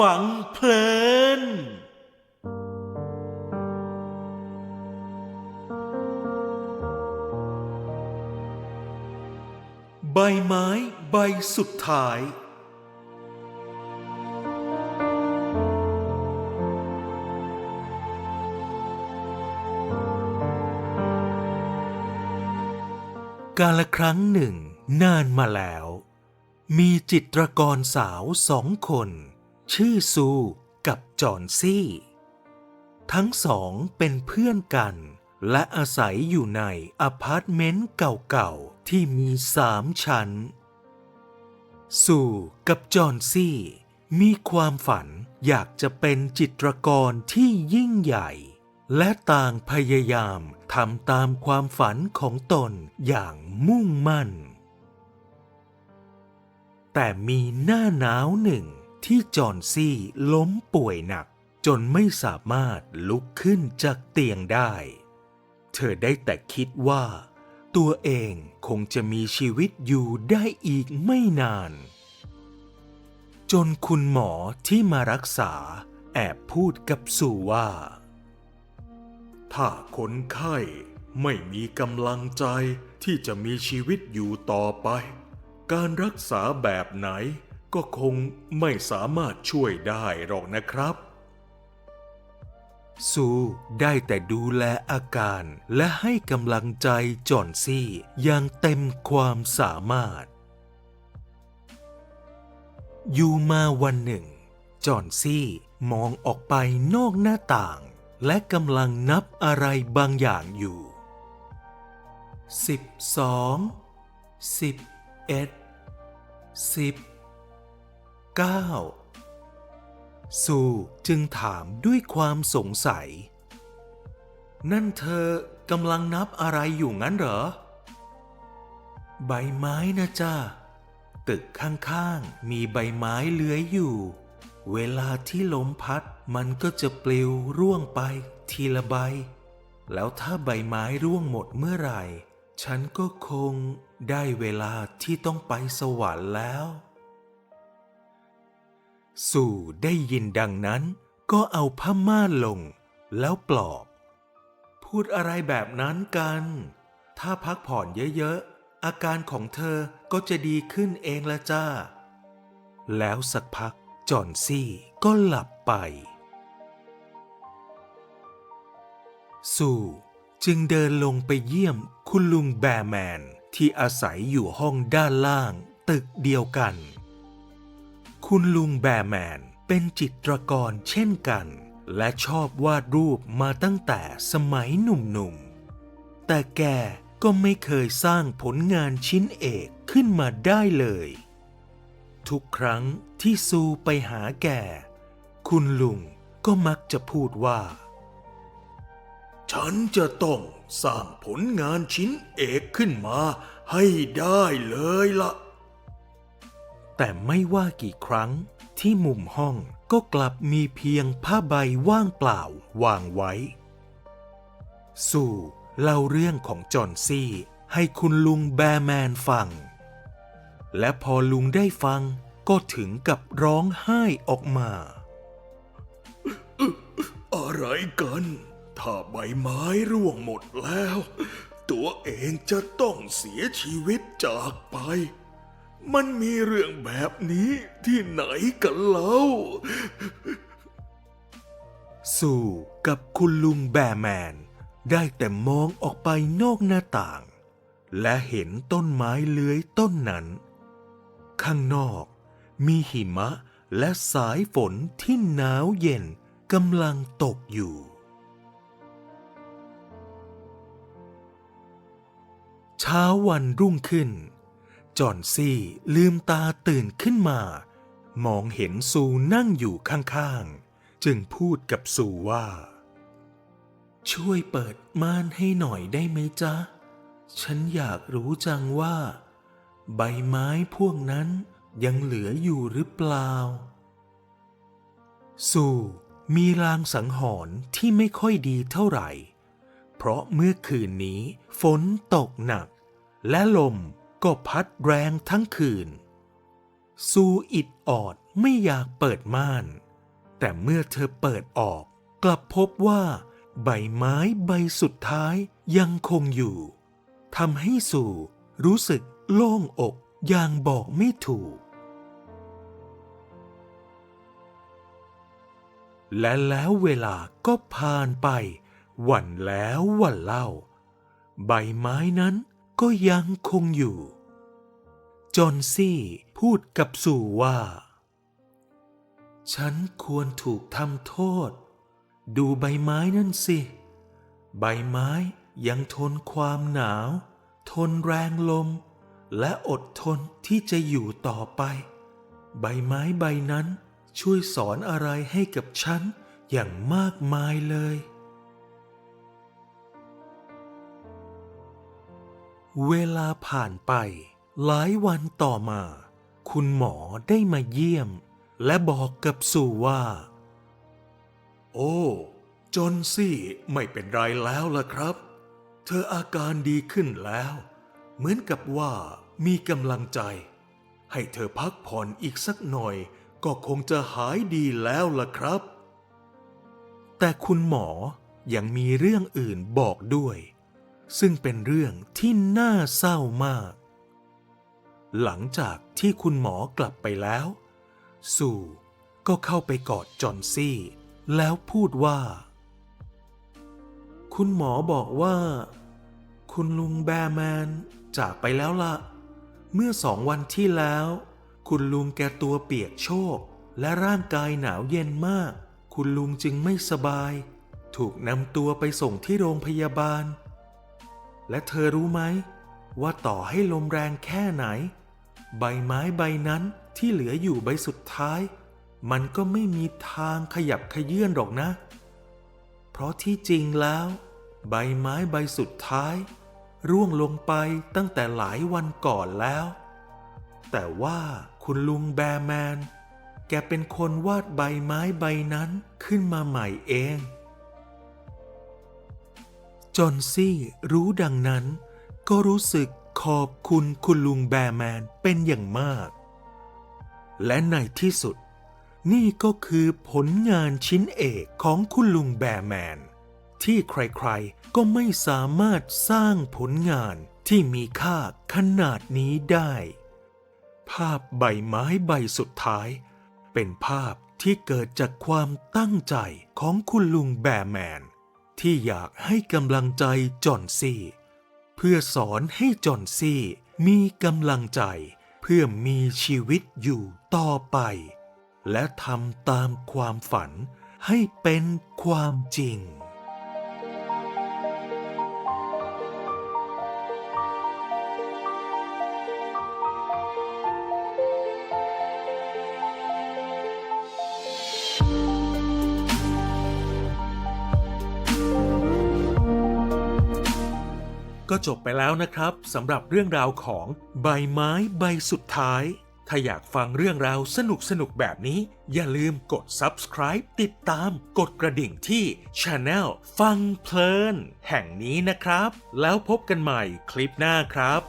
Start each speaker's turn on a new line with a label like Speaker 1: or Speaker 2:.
Speaker 1: ฟังเพลินใบไม้ใบสุดท้าย กาลครั้งหนึ่งนานมาแล้ว มีจิตรกรสาวสองคน ชื่อซูกับจอนซี่ ทั้งสองเป็นเพื่อนกัน และอาศัยอยู่ในอพาร์ตเมนต์เก่าๆ ที่มีสามชั้น ซูกับจอนซี่ มีความฝันอยากจะเป็นจิตรกรที่ยิ่งใหญ่ และต่างพยายามทำตามความฝันของตนอย่างมุ่งมั่น แต่มีหน้าหนาวหนึ่ง ที่จอนซี่ล้มป่วยหนักจนไม่สามารถลุกขึ้นจากเตียงได้ เธอได้แต่คิดว่า ตัวเองคงจะมีชีวิตอยู่ได้อีกไม่นาน จนคุณหมอที่มารักษาแอบพูดกับสู่ว่า ถ้าคนไข้ไม่มีกำลังใจที่จะมีชีวิตอยู่ต่อไป การรักษาแบบไหน ก็คงไม่สามารถช่วยได้หรอกนะครับ ซูได้แต่ดูแลอาการและให้กำลังใจจอนซี่อย่างเต็มความสามารถ อยู่มาวันหนึ่ง จอนซี่มองออกไปนอกหน้าต่าง และกำลังนับอะไรบางอย่างอยู่สิบสองสิบเอ็ดสิบ เก้าซูจึงถามด้วยความสงสัย นั่นเธอกำลังนับอะไรอยู่งั้นเหรอ ใบไม้นะจ้าตึกข้างๆ มีใบไม้เลื้อยอยู่ เวลาที่ลมพัดมันก็จะปลิวร่วงไปทีละใบ แล้วถ้าใบไม้ร่วงหมดเมื่อไหร่ ฉันก็คงได้เวลาที่ต้องไปสวรรค์แล้ว สู่ได้ยินดังนั้นก็เอาผ้าม่านลงแล้วปลอบ พูดอะไรแบบนั้นกัน ถ้าพักผ่อนเยอะๆ อาการของเธอก็จะดีขึ้นเองละจ้า แล้วสักพักจอนซี่ก็หลับไป สู่จึงเดินลงไปเยี่ยมคุณลุงแบร์แมนที่อาศัยอยู่ห้องด้านล่างตึกเดียวกัน คุณลุงแบร์แมนเป็นจิตรกรเช่นกัน และชอบวาดรูปมาตั้งแต่สมัยหนุ่มๆ แต่แกก็ไม่เคยสร้างผลงานชิ้นเอกขึ้นมาได้เลย ทุกครั้งที่ซูไปหาแก คุณลุงก็มักจะพูดว่า ฉันจะต้องสร้างผลงานชิ้นเอกขึ้นมาให้ได้เลยละ แต่ไม่ว่ากี่ครั้ง ที่มุมห้องก็กลับมีเพียงผ้าใบว่างเปล่าวางไว้ สู่เล่าเรื่องของจอห์นซี่ให้คุณลุงแบร์แมนฟัง และพอลุงได้ฟังก็ถึงกับร้องไห้ออกมา อะไรกัน ถ้าใบไม้ร่วงหมดแล้ว ตัวเองจะต้องเสียชีวิตจากไป มันมีเรื่องแบบนี้ที่ไหนกันเล่าสู่กับคุณลุงแบร์แมน ได้แต่มองออกไปนอกหน้าต่าง และเห็นต้นไม้เลื้อยต้นนั้น ข้างนอกมีหิมะและสายฝนที่หนาวเย็นกำลังตกอยู่ เช้าวันรุ่งขึ้น จอนซี่ลืมตาตื่นขึ้นมา มองเห็นซูนั่งอยู่ข้างๆ จึงพูดกับซูว่า ช่วยเปิดม่านให้หน่อยได้ไหมจ๊ะ ฉันอยากรู้จังว่า ใบไม้พวกนั้นยังเหลืออยู่หรือเปล่าสูมีลางสังหรณ์ที่ไม่ค่อยดีเท่าไหร่ เพราะเมื่อคืนนี้ฝนตกหนัก และลม ก็พัดแรงทั้งคืน ซูอิดออดไม่อยากเปิดม่าน แต่เมื่อเธอเปิดออก กลับพบว่า ใบไม้ใบสุดท้ายยังคงอยู่ทำให้สู่รู้สึกโล่งอกอย่างบอกไม่ถูก และแล้วเวลาก็ผ่านไป วันแล้ววันเล่า ใบไม้นั้น ก็ยังคงอยู่ จอนซี่พูดกับสู่ว่า ฉันควรถูกทำโทษ ดูใบไม้นั่นสิ ใบไม้ยังทนความหนาว ทนแรงลม และอดทนที่จะอยู่ต่อไป ใบไม้ใบนั้นช่วยสอนอะไรให้กับฉันอย่างมากมายเลย เวลาผ่านไป หลายวันต่อมา คุณหมอได้มาเยี่ยม และบอกกับสู่ว่า โอ้จอนซี่ไม่เป็นไรแล้วล่ะครับ เธออาการดีขึ้นแล้ว เหมือนกับว่ามีกำลังใจ ให้เธอพักผ่อนอีกสักหน่อย ก็คงจะหายดีแล้วล่ะครับ แต่คุณหมอยังมีเรื่องอื่นบอกด้วย ซึ่งเป็นเรื่องที่น่าเศร้ามาก หลังจากที่คุณหมอกลับไปแล้ว สู่ก็เข้าไปกอดจอห์นซี่ แล้วพูดว่า คุณหมอบอกว่า คุณลุงแบร์แมนจากไปแล้วล่ะ เมื่อสองวันที่แล้ว คุณลุงแกตัวเปียกโชก และร่างกายหนาวเย็นมาก คุณลุงจึงไม่สบาย ถูกนำตัวไปส่งที่โรงพยาบาล และเธอรู้ไหม ว่าต่อให้ลมแรงแค่ไหน ใบไม้ใบนั้นที่เหลืออยู่ใบสุดท้าย มันก็ไม่มีทางขยับขยื่นหรอกนะ เพราะที่จริงแล้ว ใบไม้ใบสุดท้าย ร่วงลงไปตั้งแต่หลายวันก่อนแล้ว แต่ว่าคุณลุงแบร์แมน แกเป็นคนวาดใบไม้ใบนั้นขึ้นมาใหม่เอง จอห์นซี่รู้ดังนั้น ก็รู้สึกขอบคุณคุณลุงแบร์แมนเป็นอย่างมาก และในที่สุด นี่ก็คือผลงานชิ้นเอกของคุณลุงแบร์แมน ที่ใครๆก็ไม่สามารถสร้างผลงานที่มีค่าขนาดนี้ได้ ภาพใบไม้ใบสุดท้าย เป็นภาพที่เกิดจากความตั้งใจของคุณลุงแบร์แมน ที่อยากให้กำลังใจจอนซี่ เพื่อสอนให้จอนซี่ มีกำลังใจ เพื่อมีชีวิตอยู่ต่อไป และทำตามความฝันให้เป็นความจริง ก็จบไปแล้วนะครับสำหรับเรื่องราวของใบไม้ใบสุดท้าย ถ้าอยากฟังเรื่องราวสนุกสนุกๆแบบนี้ อย่าลืมกด subscribe ติดตาม กดกระดิ่งที่ Channel ฟังเพลิน แห่งนี้นะครับ แล้วพบกันใหม่คลิปหน้าครับ